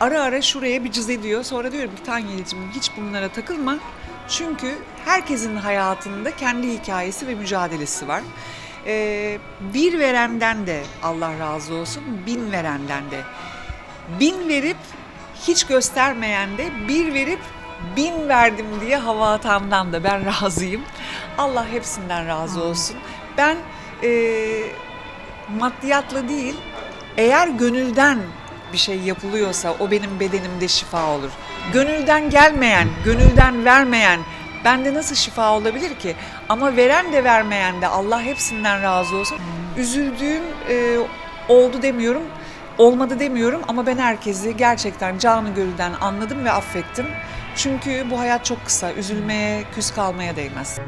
ara ara şuraya bir cız ediyor. Sonra diyorum ki Tanyeli'cim hiç bunlara takılma. Çünkü herkesin hayatında kendi hikayesi ve mücadelesi var. Ee, bir verenden de Allah razı olsun, bin verenden de. Bin verip hiç göstermeyen de bir verip bin verdim diye hava atandan da ben razıyım. Allah hepsinden razı olsun. Ben eee maddiyatla değil, eğer gönülden bir şey yapılıyorsa o benim bedenimde şifa olur. Gönülden gelmeyen, gönülden vermeyen bende nasıl şifa olabilir ki? Ama veren de vermeyen de Allah hepsinden razı olsun. Üzüldüğüm e, oldu demiyorum, olmadı demiyorum ama ben herkesi gerçekten canı gönülden anladım ve affettim. Çünkü bu hayat çok kısa, üzülmeye, küs kalmaya değmez.